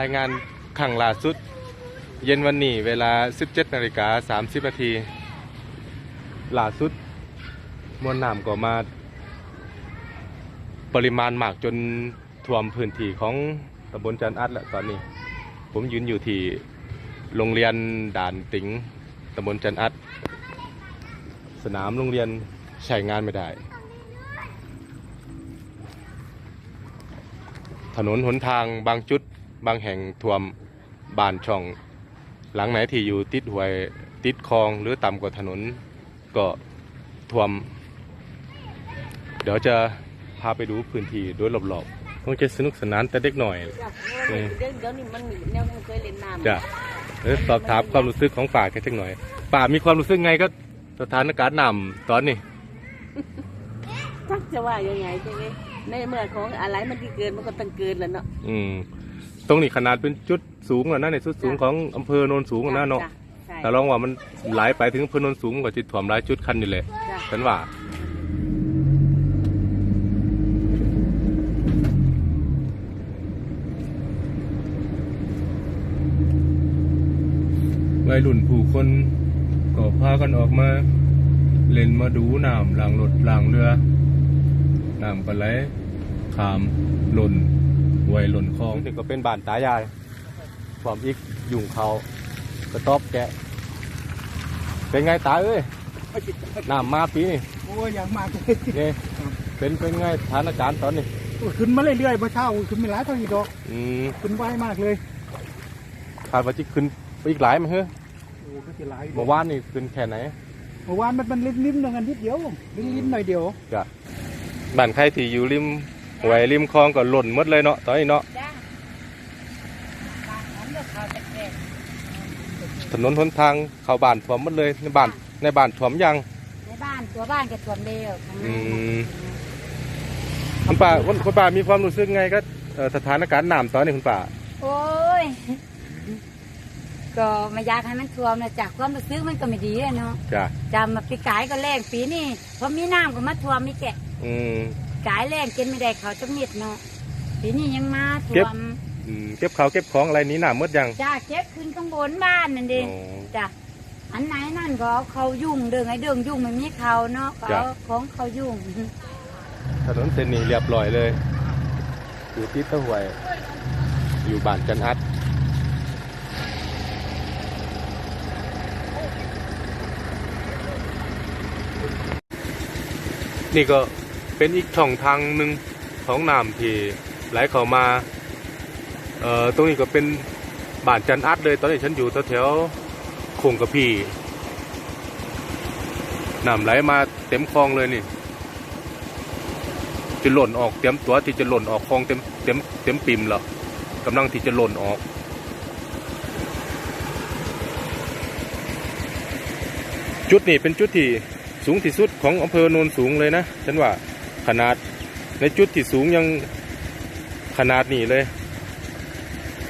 รายงานขังล่าสุด เย็นวันนี้เวลา 17นาฬิกา30นาทีล่าสุด มวลน้ำก็มา ปริมาณมากจนท่วมพื้นที่ของตำบลจันอัดแล้วตอนนี้ ผมยืนอยู่ที่โรงเรียนด่านติงตำบลจันอัด สนามโรงเรียนใช้งานไม่ได้ ถนนหนทางบางจุด บางแห่งท่วมบ้านช่อง หลังไหนที่อยู่ติดห้วยติดคลองหรือต่ำกว่าถนนก็ท่วม เดี๋ยวจะพาไปดูพื้นที่โดยรอบๆคงจะสนุกสนานแต่เด็กหน่อย จ้ะเดี๋ยวเดี๋ยวนี้มันมีแนวมันเคยเล่นน้ำจะเออสอบถามความรู้สึกของป่าแค่จักหน่อย ป่ามีความรู้สึกไงก็สถานการณ์น้ำตอนนี้ จักจะว่ายังไงใช่ไหมในเมื่อของอะไรมันที่เกินมันก็ต้องเกินแล้วเนาะอืมต รงนี้ขนาดเป็นจุดสูงแล้วนะในจุดสูงของอำเภอโนนสูงแล้วนะเนาะจ้ใช่แต่ลองว่ามันไหลไปถึงอำเภอโนนสูงกว่าจิตถ่วมหลายจุดคันนี่แหละจ้ะฉันว่า วัยรุ่นผู้คนก็พากันออกมา เล่นมาดูน้ำหลังรถหลังเรือ น้ำก็ไหลขามหล่นไวยหล่นคลองนี่ก็เป็นบ้านตายายพร้อมอีกยุงเขากระต๊อบแกะ เป็นไงตาเอ้ยน้ำมาปีนี่โอ้ยอย่างมากเลยนี่เป็นเป็นไงสถานการณ์ตอนนี้ขึ้นมาเรื่อยๆเมื่อเช้าขึ้นไม่หลายเท่าอีกดอกอืมขึ้นไวมากเลยคาดว่าจะขึ้นไปอีกหลายไหมเฮ้ยโอ้ก็จะหลายเมื่อวานนี่ขึ้นแค่ไหนเมื่อวานมันมันลิ้มๆหนึ่งอันนิดเดียวลิ้มๆหน่อยเดียวจ้ะบ้านใครที่อยู่ริม หวยริมคลองก็หล่นหมดเลยเนาะตอนนี้เนาะจ้ะบางนั้นก็เขาจะแก่ถนนหนทางเข้าบ้านท่วมหมดเลยในบ้านในบ้านท่วมยังในบ้านตัวบ้านก็ท่วมเร็วข้างในอืมคุณป้าคุณคุณป้ามีความรู้สึกไงก็เอ่อสถานการณ์น้ำตอนนี้คุณป้าโอ้ยก็ไม่อยากให้มันท่วมนะจากความรู้สึกมันก็ไม่ดีอะเนาะจ้ะจำมาปีกายก็แรงปีนี้พอมีน้ำก็มาท่วมมีแกะ อืม กายแรงกินไม่ได้เขาวจะมิดเนาะปีนี้ยังมาเก็ท่บวมอืมเก็บเขาวเก็บของอะไรหนี้น้ำหมดยังจ้าเก็บขึ้นข้างบนบ้านนั่นเองอ๋อ จ้ะอันไหนนั่นก็เอาเขายุ่งเดิงไอ้เดิงยุ่งไม่มีเขาเนาะก็จ้ะเอาของเขายุ่ง ถนนเส้นนี้เรียบร้อยเลย อยู่ที่ตะหวย อยู่บ้านจันอัดนี่ก็ เป็นอีกช่องทางหนึ่งของน้ำที่ไหลเข้ามาเอ่อตรงนี้ก็เป็นบ้านจันอัดเลย ตอนนี้ฉันอยู่แถวโคงกระพีน้ำไหลมาเต็มคลองเลยนี่จะหล่นออกเตรียมตัวที่จะหล่นออกคลองเต็มเต็มเต็มปิ่มแล้วกำลังที่จะหล่นออกจุดนี้เป็นจุดที่สูงที่สุดของอำเภอโนนสูงเลยนะ ฉันว่า ขนาดในจุดที่สูงยังขนาดนี้เลย